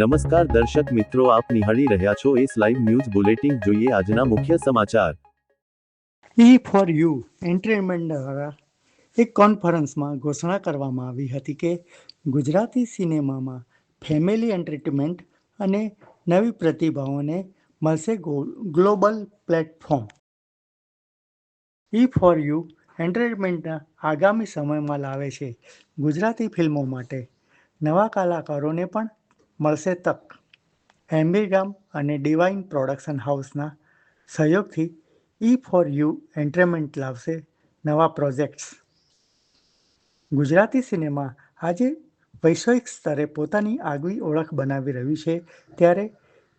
નમસ્કાર દર્શક મિત્રો, આપ નિહાળી રહ્યા છો એસ લાઈવ ન્યૂઝ બુલેટિન. જોઈએ આજના મુખ્ય સમાચાર. ઈ ફોર યુ એન્ટરટેનમેન્ટ દ્વારા એક કોન્ફરન્સમાં ઘોષણા કરવામાં આવી હતી કે ગુજરાતી સિનેમામાં ફેમિલી એન્ટરટેનમેન્ટ અને નવી પ્રતિભાઓને મળશે global platform E for you એન્ટરટેનમેન્ટના આગામી સમયમાં લાવે છે ગુજરાતી ફિલ્મો માટે. નવા કલાકારોને પણ મળશે તક. એમ્બિગામ અને ડિવાઇન પ્રોડક્શન હાઉસના સહયોગથી ઈ ફોર યુ એન્ટરટેનમેન્ટ લાવશે નવા પ્રોજેક્ટ્સ ગુજરાતી સિનેમા આજે વૈશ્વિક સ્તરે પોતાની આગવી ઓળખ બનાવી રહ્યું છે ત્યારે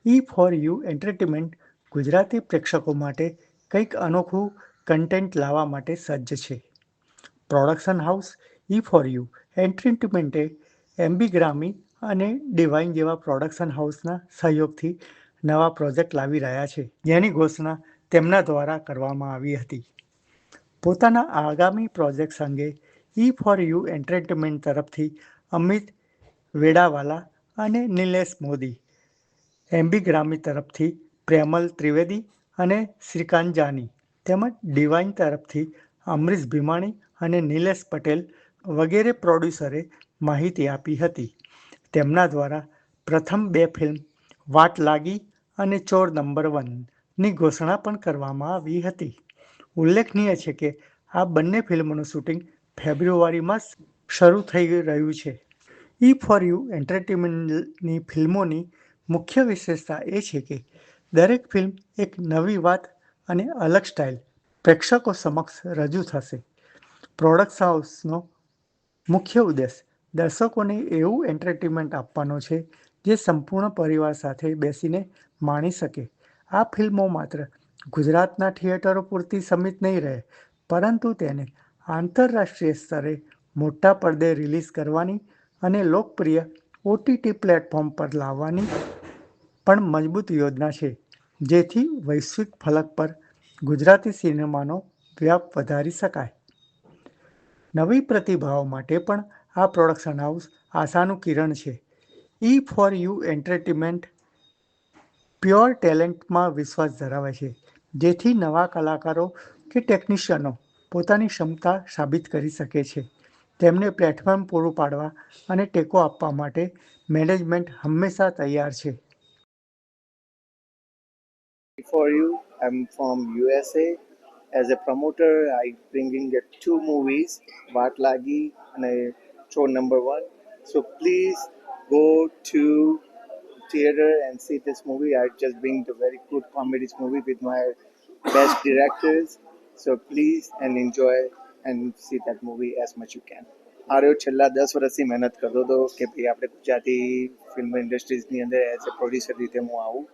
E for you entertainment Gujarati પ્રેક્ષકો માટે કંઈક અનોખું કન્ટેન્ટ લાવવા માટે સજ્જ છે. Production house E for you એન્ટરટેનમેન્ટે એમ્બીગ્રામી અને ડિવાઇન જેવા પ્રોડક્શન હાઉસના સહયોગથી નવા પ્રોજેક્ટ લાવી રહ્યા છે. જેની ઘોષણા તેમના દ્વારા કરવામાં આવી હતી. પોતાના આગામી પ્રોજેક્ટ્સ અંગે ઈ ફોર યુ એન્ટરટેનમેન્ટ તરફથી અમિત વેડાવાલા અને નિલેશ મોદી એમ્બીગ્રામી તરફથી પ્રેમલ ત્રિવેદી અને શ્રીકાંત જાની તેમજ ડિવાઇન તરફથી અમરીશ ભીમાણી અને નિલેશ પટેલ વગેરે પ્રોડ્યુસરે માહિતી આપી હતી. તેમના દ્વારા પ્રથમ બે ફિલ્મ વાટ લાગી અને ચોર નંબર વનની ઘોષણા પણ કરવામાં આવી હતી. ઉલ્લેખનીય છે કે આ બંને ફિલ્મોનું શૂટિંગ ફેબ્રુઆરીમાં શરૂ થઈ રહ્યું છે. ઈ ફોર યુ એન્ટરટેનમેન્ટની ફિલ્મોની મુખ્ય વિશેષતા એ છે કે દરેક ફિલ્મ એક નવી વાત અને અલગ સ્ટાઇલ પ્રેક્ષકો સમક્ષ રજૂ થશે. પ્રોડક્ટ હાઉસનો મુખ્ય ઉદ્દેશ દર્શકોને એવું એન્ટરટેનમેન્ટ આપવાનો છે જે સંપૂર્ણ પરિવાર સાથે બેસીને માણી શકે. આ ફિલ્મો માત્ર ગુજરાતના થિયેટરો પૂરતી સમિત નહીં રહે, પરંતુ તેને આંતરરાષ્ટ્રીય સ્તરે મોટા પડદે રિલીઝ કરવાની અને લોકપ્રિય ઓટીટી પ્લેટફોર્મ પર લાવવાની પણ મજબૂત યોજના છે, જેથી વૈશ્વિક ફલક પર ગુજરાતી સિનેમાનો વ્યાપ વધારી શકાય. નવી પ્રતિભાઓ માટે પણ આ પ્રોડક્શન હાઉસ આશાનું કિરણ છે E for you entertainment pure ટેલેન્ટમાં વિશ્વાસ ધરાવે છે જેથી નવા કલાકારો કે ટેકનિશિયનો પોતાની ક્ષમતા સાબિત કરી શકે છે તેમને પ્લેટફોર્મ પૂરું પાડવા અને ટેકો આપવા માટે મેનેજમેન્ટ હંમેશા તૈયાર છે for you. I'm from USA. As a promoter, I bringing two movies what and a show number one. So please go to theater and see this movie. I just bring the very good comedy movie with my best directors. So please and enjoy and see that movie as much you can. આર્યો છેલ્લા દસ વર્ષથી મહેનત કરતો હતો કે ભાઈ આપણે ગુજરાતી ફિલ્મ ઇન્ડસ્ટ્રીઝની અંદર એઝ અ પ્રોડ્યુસર રીતે હું આવું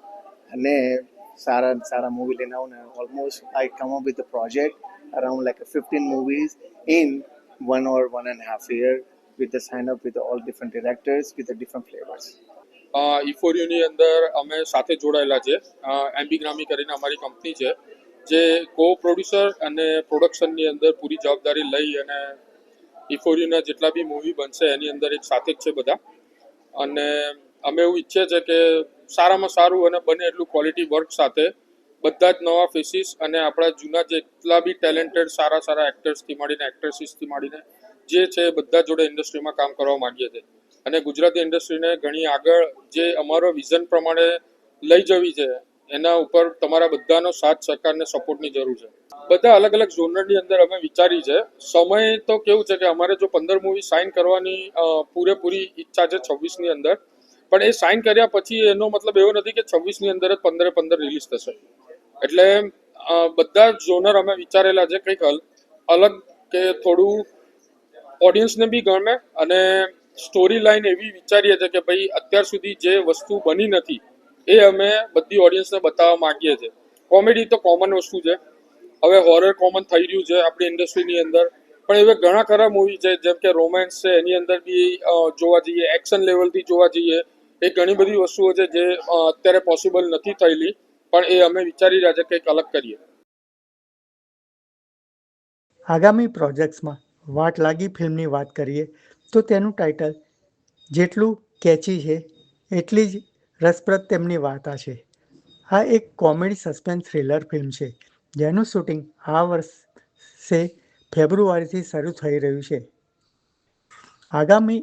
અને સારા સારા મૂવી લઈને આવું ને almost I come up with a project around like fifteen movies in one or one and half year with sign sign with all all directors with the different flavors. ઇફોરિયુની અંદર અમે સાથે જોડાયેલા છે એમ્બીગ્રામી કરીને અમારી કંપની છે, જે કો પ્રોડ્યુસર અને પ્રોડક્શનની અંદર પૂરી જવાબદારી લઈ અને ઇફોરિયુના જેટલા બી મૂવી બનશે એની અંદર એક સાથે જ છે બધા અને અમે એવું ઈચ્છીએ છીએ કે સારામાં સારું અને બને એટલું ક્વોલિટી વર્ક સાથે બધા જ નવા ફેસીસ અને આપણા જૂના જેટલા બી ટેલેન્ટેડ સારા સારા એક્ટર્સથી માંડીને એક્ટ્રેસીસથી માંડીને જે છે બધા જોડે ઇન્ડસ્ટ્રીમાં કામ કરવા માંગીએ છીએ. અને ગુજરાતી ઇન્ડસ્ટ્રીને ઘણી આગળ જે અમારો વિઝન પ્રમાણે લઈ જવી છે, એના ઉપર તમારા બધાનો સાથ, સહકાર ને સપોર્ટની જરૂર છે. બધા અલગ અલગ ઝોનરની અંદર અમે વિચારી છે. સમય તો કેવું છે કે અમારે જો પંદર મૂવી સાઇન કરવાની પૂરેપૂરી ઈચ્છા છે છવ્વીસની અંદર. પણ એ સાઇન કર્યા પછી એનો મતલબ એવો નથી કે છવ્વીસની અંદર જ પંદરે પંદર રિલીઝ થશે. એટલે બધા ઝોનર અમે વિચારેલા છે કંઈક અલ- અલગ કે થોડું ઓડિયન્સને બી ગમે અને સ્ટોરી લાઈન એવી વિચારીએ છીએ કે ભાઈ અત્યાર સુધી જે વસ્તુ બની નથી, એ અમે બધી ઓડિયન્સને બતાવવા માંગીએ છીએ. કોમેડી તો કોમન વસ્તુ છે. હવે હોરર કોમન થઈ રહ્યું છે આપણી ઇન્ડસ્ટ્રીની અંદર. પણ એવા ઘણા ખરા મૂવી છે, જેમ કે રોમેન્સ છે, એની અંદર બી જોવા જઈએ એક્શન લેવલથી જોવા જઈએ, એ ઘણી બધી વસ્તુઓ છે જે અત્યારે પોસિબલ નથી થયેલી, પણ એ અમે વિચારી રહ્યા છે કંઈક અલગ કરીએ. આગામી પ્રોજેક્ટ્સમાં વાટ લાગી ફિલ્મની વાત કરીએ, તો તેનું ટાઇટલ જેટલું કેચી છે, એટલી જ રસપ્રદ તેમની વાર્તા છે. આ એક કોમેડી સસ્પેન્સ થ્રિલર ફિલ્મ છે, જેનું શૂટિંગ આ વર્ષે ફેબ્રુઆરીથી શરૂ થઈ રહ્યું છે. આગામી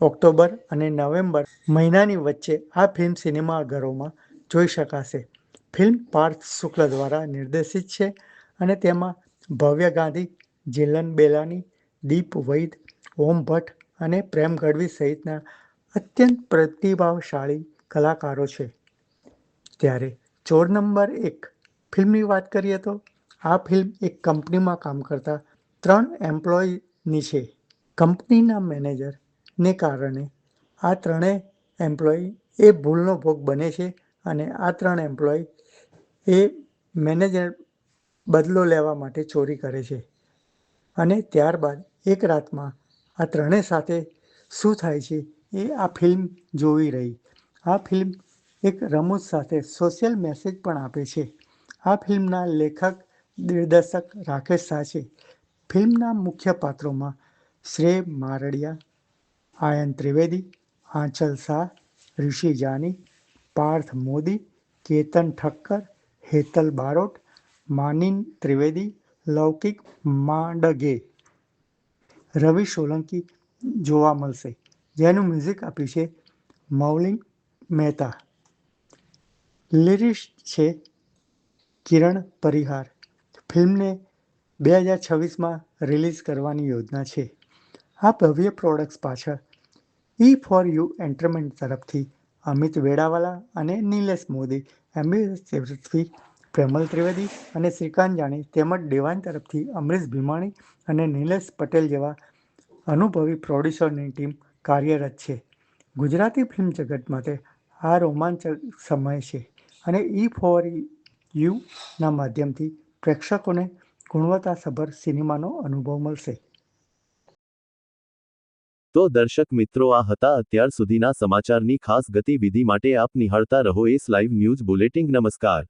ઓક્ટોબર અને નવેમ્બર મહિનાની વચ્ચે આ ફિલ્મ સિનેમાઘરોમાં જોઈ શકાશે. ફિલ્મ પાર્થ શુક્લ દ્વારા નિર્દેશિત છે અને તેમાં ભવ્ય ગાંધી જીલન બેલાની, દીપ વૈદ, ઓમ ભટ્ટ અને પ્રેમ ગઢવી સહિતના અત્યંત પ્રતિભાવશાળી કલાકારો છે. ત્યારે ચોર નંબર એક ફિલ્મની વાત કરીએ તો આ ફિલ્મ એક કંપનીમાં કામ કરતા ત્રણ એમ્પ્લોયની છે. કંપનીના મેનેજરને કારણે આ ત્રણેય એમ્પ્લોય એ ભૂલનો ભોગ બને છે અને આ ત્રણ એમ્પ્લોય એ મેનેજર બદલો લેવા માટે ચોરી કરે છે. અને ત્યારબાદ એક રાતમાં આ ત્રણેય સાથે શું થાય છે એ આ ફિલ્મ જોવી રહી. આ ફિલ્મ એક રમૂજ સાથે સોશિયલ મેસેજ પણ આપે છે. આ ફિલ્મના લેખક, દિગ્દર્શક રાકેશ શાહ છે. ફિલ્મના મુખ્ય પાત્રોમાં શ્રેય મારડિયા, આયન ત્રિવેદી, આંચલ શાહ, ઋષિ જાની, પાર્થ મોદી, કેતન ઠક્કર, હેતલ બારોટ, માનિન ત્રિવેદી લૌકિક માંડગે રવિ સોલંકી જોવા મળશે. જેનું મ્યુઝિક આપ્યું છે મૌલિંગ મહેતા. લિરિક્સ છે કિરણ પરિહાર. ફિલ્મને બે હજાર છવ્વીસમાં રિલીઝ કરવાની યોજના છે. આ ભવ્ય પ્રોડક્ટ્સ પાછળ ઈ ફોર યુ એન્ટરમેન્ટ તરફથી અમિત વેડાવાલા અને નિલેશ મોદી એમ્બેસેડર તરફથી પ્રેમલ ત્રિવેદી અને શ્રીકાંત જાણી તેમજ દેવાન તરફથી અમરીશ ભીમાણી અને નિલેશ પટેલ જેવા અનુભવી પ્રોડ્યુસરની ટીમ કાર્યરત છે. ગુજરાતી ફિલ્મ જગત માટે આ રોમાંચક સમય છે અને ઈ ફોર યુના માધ્યમથી પ્રેક્ષકોને ગુણવત્તાસભર સિનેમાનો અનુભવ મળશે. તો દર્શક મિત્રો, આ હતા અત્યાર સુધીના સમાચારની ખાસ ગતિવિધિ માટે આપ નિહાળતા રહો એસ લાઈવ ન્યૂઝ બુલેટિંગ નમસ્કાર.